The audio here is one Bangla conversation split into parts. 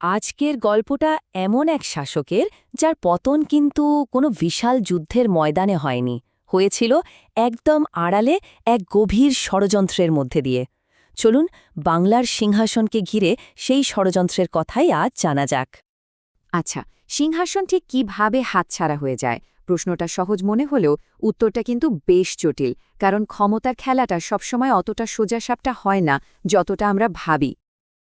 আজকের গল্পটা এমন এক শাসকের যার পতন কিন্তু কোনো বিশাল যুদ্ধের ময়দানে হয়নি। হয়েছিল একদম আড়ালে এক গভীর ষড়যন্ত্রের মধ্যে দিয়ে। চলুন বাংলার সিংহাসনকে ঘিরে সেই ষড়যন্ত্রের কথাই আজ জানা যাক। আচ্ছা সিংহাসন ঠিক কীভাবে হাতছাড়া হয়ে যায়? প্রশ্নটা সহজ মনে হলেও উত্তরটা কিন্তু বেশ জটিল, কারণ ক্ষমতার খেলাটা সবসময় অতটা সোজাসাপটা হয় না, যতটা আমরা ভাবি।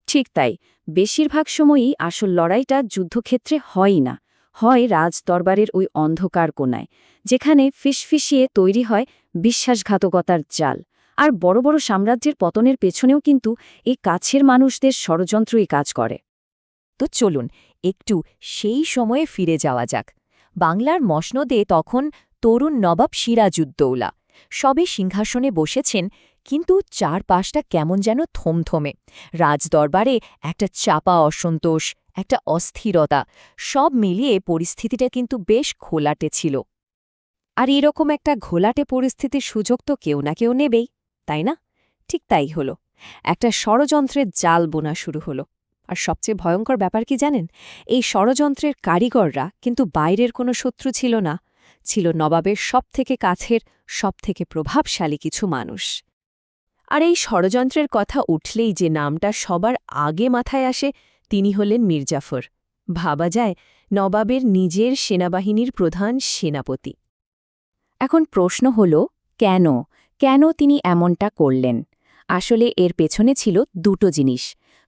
ঠিক তাই বেশিরভাগ সময়ই আসল লড়াইটা যুদ্ধক্ষেত্রে হয়ই না, হয় রাজদরবারের ওই অন্ধকার কোনায় যেখানে ফিসফিসিয়ে তৈরি হয় বিশ্বাসঘাতকতার জাল। আর বড় বড় সাম্রাজ্যের পতনের পেছনেও কিন্তু এই কাছের মানুষদের ষড়যন্ত্রই কাজ করে। তো চলুন, একটু সেই সময়ে ফিরে যাওয়া যাক। বাংলার মসনদে তখন তরুণ নবাব সিরাজউদ্দৌলা। সবে সিংহাসনে বসেছেন কিন্তু চারপাশটা কেমন যেন থমথমে। রাজদরবারে একটা চাপা অসন্তোষ, একটা অস্থিরতা, সব মিলিয়ে পরিস্থিতিটা কিন্তু বেশ ঘোলাটে ছিল। আর এরকম একটা ঘোলাটে পরিস্থিতির সুযোগ তো কেউ না কেউ নেবেই, তাই না? ঠিক তাই হলো। একটা ষড়যন্ত্রের জাল বোনা শুরু হলো। আর সবচেয়ে ভয়ঙ্কর ব্যাপার কি জানেন? এই ষড়যন্ত্রের কারিগররা কিন্তু বাইরের কোনো শত্রু ছিল না, ছিল নবাবের সবথেকে কাছের, সবথেকে প্রভাবশালী কিছু মানুষ। আর এই ষড়যন্ত্রের কথা উঠলেই যে নামটা সবার আগে মাথায় আসে, তিনি হলেন মির্জাফর। ভাবা যায় নবাবের নিজের সেনাবাহিনীর প্রধান সেনাপতি। এখন প্রশ্ন হল, কেন? কেন তিনি এমনটা করলেন? আসলে এর পেছনে ছিল দুটো জিনিস,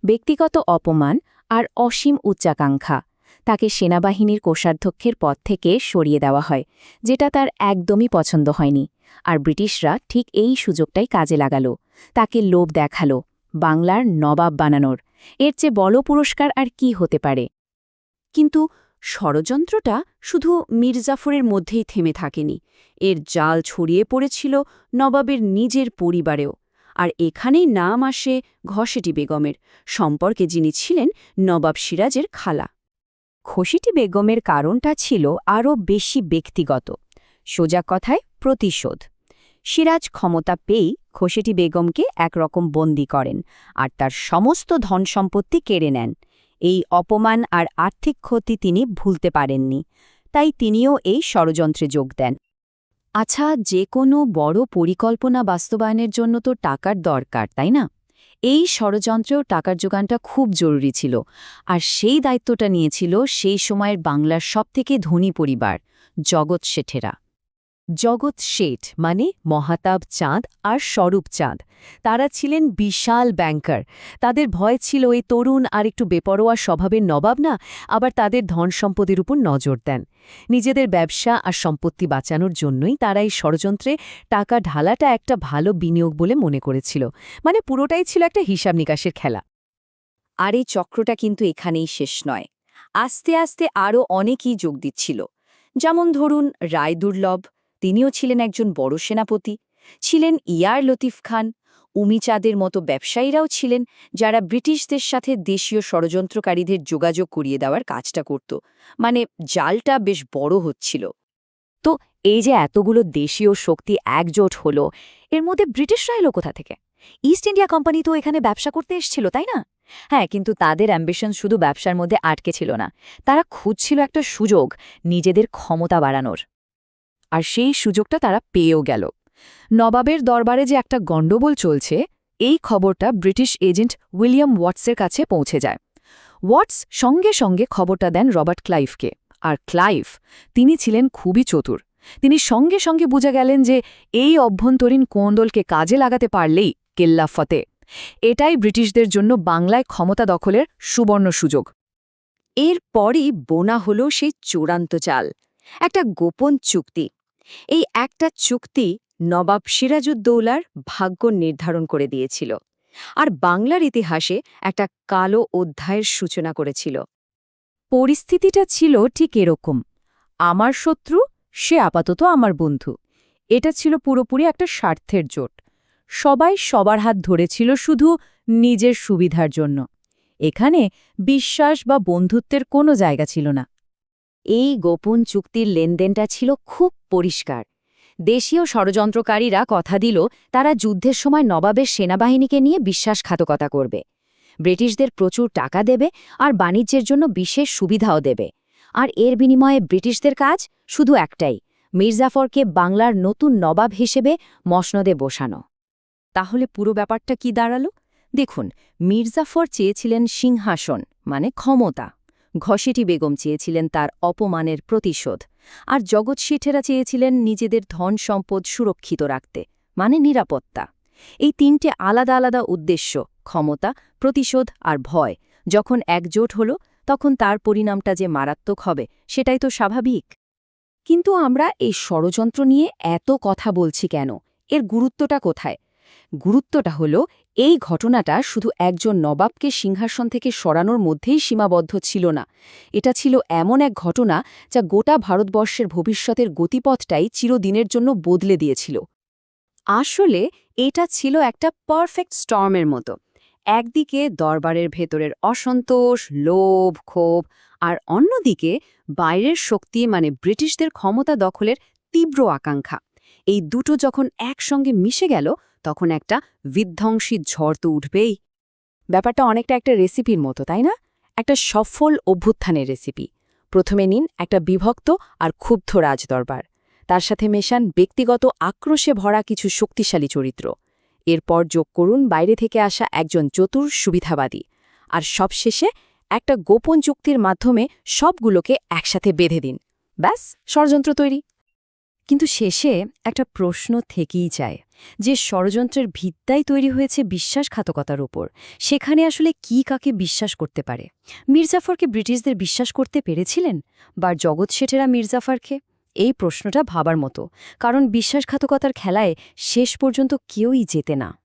ব্যক্তিগত অপমান আর অসীম উচ্চাকাঙ্ক্ষা। তাকে সেনাবাহিনীর কোষাধ্যক্ষের পদ থেকে সরিয়ে দেওয়া হয়, যেটা তার একদমই পছন্দ হয়নি, আর ব্রিটিশরা ঠিক এই সুযোগটাই কাজে লাগাল। তাকে লোভ দেখাল, বাংলার নবাব বানানোর। এর চেয়ে বড় পুরস্কার আর কি হতে পারে? কিন্তু ষড়যন্ত্রটা শুধু মির্জাফরের মধ্যেই থেমে থাকেনি। এর জাল ছড়িয়ে পড়েছিল নবাবের নিজের পরিবারেও। আর এখানেই নাম আসে ঘসেটি বেগমের, সম্পর্কে যিনি ছিলেন নবাব সিরাজের খালা। খসিটি বেগমের কারণটা ছিল আরও বেশি ব্যক্তিগত। সোজা কথায় প্রতিশোধ। সিরাজ ক্ষমতা পেয়েই খসিটি বেগমকে একরকম বন্দি করেন আর তার সমস্ত ধন সম্পত্তি কেড়ে নেন। এই অপমান আর আর্থিক ক্ষতি তিনি ভুলতে পারেননি, তাই তিনিও এই ষড়যন্ত্রে যোগ দেন। আচ্ছা যে কোনো বড় পরিকল্পনা বাস্তবায়নের জন্য তো টাকার দরকার, তাই না? এই ষড়যন্ত্রেও টাকার যোগানটা খুব জরুরি ছিল, আর সেই দায়িত্বটা নিয়েছিল সেই সময়ের বাংলার সবথেকে ধনী পরিবার, জগৎ শেঠেরা। জগৎ শেঠ মানে মহাতাব চাঁদ আর স্বরূপ চাঁদ। তারা ছিলেন বিশাল ব্যাংকার। তাদের ভয় ছিল এই তরুণ আর একটু বেপরোয়া স্বভাবের নবাব না, আবার তাদের ধন সম্পদের উপর নজর দেন। নিজেদের ব্যবসা আর সম্পত্তি বাঁচানোর জন্যই তারা এই ষড়যন্ত্রে টাকা ঢালাটা একটা ভালো বিনিয়োগ বলে মনে করেছিল। মানে পুরোটাই ছিল একটা হিসাব নিকাশের খেলা। আর এই চক্রটা কিন্তু এখানেই শেষ নয়। আস্তে আস্তে আরও অনেকেই যোগ দিচ্ছিল। যেমন ধরুন, রায় দুর্লভ তিনিও ছিলেন একজন বড় সেনাপতি। ছিলেন ইয়ার লতিফ খান। উমিচাঁদের মতো ব্যবসায়ীরাও ছিলেন যারা ব্রিটিশদের সাথে দেশীয় ষড়যন্ত্রকারীদের যোগাযোগ করিয়ে দেওয়ার কাজটা করত। মানে জালটা বেশ বড় হচ্ছিল। তো এই যে এতগুলো দেশীয় শক্তি একজোট হলো, এর মধ্যে ব্রিটিশরা এলো কোথা থেকে? ইস্ট ইন্ডিয়া কোম্পানি তো এখানে ব্যবসা করতে এসছিল, তাই না? হ্যাঁ কিন্তু তাদের অ্যাম্বিশন শুধু ব্যবসার মধ্যে আটকে ছিল না। তারা খুঁজছিল একটা সুযোগ নিজেদের ক্ষমতা বাড়ানোর। আর সেই সুযোগটা তারা পেয়েও গেল। নবাবের দরবারে যে একটা গণ্ডগোল চলছে, এই খবরটা ব্রিটিশ এজেন্ট উইলিয়াম ওয়াটসের কাছে পৌঁছে যায়। ওয়াটস সঙ্গে সঙ্গে খবরটা দেন রবার্ট ক্লাইভকে। আর ক্লাইভ, তিনি ছিলেন খুবই চতুর। তিনি সঙ্গে সঙ্গে বুঝে গেলেন যে এই অভ্যন্তরীণ কোন্দলকে কাজে লাগাতে পারলেই কেল্লা ফতে। এটাই ব্রিটিশদের জন্য বাংলায় ক্ষমতা দখলের সুবর্ণ সুযোগ। এরপরই বোনা হল সেই চূড়ান্ত চাল। একটা গোপন চুক্তি। এই একটা চুক্তি নবাব সিরাজউদ্দৌলার ভাগ্য নির্ধারণ করে দিয়েছিল আর বাংলার ইতিহাসে একটা কালো অধ্যায়ের সূচনা করেছিল। পরিস্থিতিটা ছিল ঠিক এরকম। আমার শত্রু, সে আপাতত আমার বন্ধু। এটা ছিল পুরোপুরি একটা স্বার্থের জোট। সবাই সবার হাত ধরেছিল শুধু নিজের সুবিধার জন্য। এখানে বিশ্বাস বা বন্ধুত্বের কোনো জায়গা ছিল না। এই গোপন চুক্তির লেনদেনটা ছিল খুব পরিষ্কার। দেশীয় ষড়যন্ত্রকারীরা কথা দিল, তারা যুদ্ধের সময় নবাবের সেনাবাহিনীকে নিয়ে বিশ্বাসঘাতকতা করবে। ব্রিটিশদের প্রচুর টাকা দেবে আর বাণিজ্যের জন্য বিশেষ সুবিধাও দেবে। আর এর বিনিময়ে ব্রিটিশদের কাজ শুধু একটাই, মির্জাফরকে বাংলার নতুন নবাব হিসেবে মসনদে বসানো। তাহলে পুরো ব্যাপারটা কি দাঁড়াল? দেখুন, মির্জাফর চেয়েছিলেন সিংহাসন মানে ক্ষমতা। ঘসেটি বেগম চেয়েছিলেন তার অপমানের প্রতিশোধ। আর জগৎ শেঠেরা চেয়েছিলেন নিজেদের ধন সম্পদ সুরক্ষিত রাখতে মানে নিরাপত্তা। এই তিনটে আলাদা আলাদা উদ্দেশ্য, ক্ষমতা, প্রতিশোধ আর ভয়, যখন একজোট হল, তখন তার পরিণামটা যে মারাত্মক হবে, সেটাই তো স্বাভাবিক। কিন্তু আমরা এই ষড়যন্ত্র নিয়ে এত কথা বলছি কেন? এর গুরুত্বটা কোথায়? গুরুত্বটা হল, এই ঘটনাটা শুধু একজন নবাবকে সিংহাসন থেকে সরানোর মধ্যেই সীমাবদ্ধ ছিল না। এটা ছিল এমন এক ঘটনা যা গোটা ভারতবর্ষের ভবিষ্যতের গতিপথটাই চিরদিনের জন্য বদলে দিয়েছিল। আসলে এটা ছিল একটা পারফেক্ট স্টর্মের মতো। একদিকে দরবারের ভেতরের অসন্তোষ, লোভ, ক্ষোভ, আর অন্যদিকে বাইরের শক্তি মানে ব্রিটিশদের ক্ষমতা দখলের তীব্র আকাঙ্ক্ষা। এই দুটো যখন একসঙ্গে মিশে গেল তখন একটা বিধ্বংসী ঝড় তো উঠবেই। ব্যাপারটা অনেকটা একটা রেসিপির মতো, তাই না? একটা সফল অভ্যুত্থানের রেসিপি প্রথমে নিন একটা বিভক্ত আর ক্ষুব্ধ রাজদরবার। তার সাথে মেশান ব্যক্তিগত আক্রোশে ভরা কিছু শক্তিশালী চরিত্র। এরপর যোগ করুন বাইরে থেকে আসা একজন চতুর সুবিধাবাদী। আর সবশেষে একটা গোপন চুক্তির মাধ্যমে সবগুলোকে একসাথে বেঁধে দিন। ব্যাস, ষড়যন্ত্র তৈরি। কিন্তু শেষে একটা প্রশ্ন থেকেই যায়। যে ষড়যন্ত্রের ভিত্তাই তৈরি হয়েছে বিশ্বাসঘাতকতার উপর। সেখানে আসলে কি কাকে বিশ্বাস করতে পারে? মির্জাফরকে ব্রিটিশদের বিশ্বাস করতে পেরেছিলেন? বা জগৎ শেঠেরা মির্জাফরকে? এই প্রশ্নটা ভাবার মতো। কারণ বিশ্বাসঘাতকতার খেলায় শেষ পর্যন্ত কেউই যেতে না।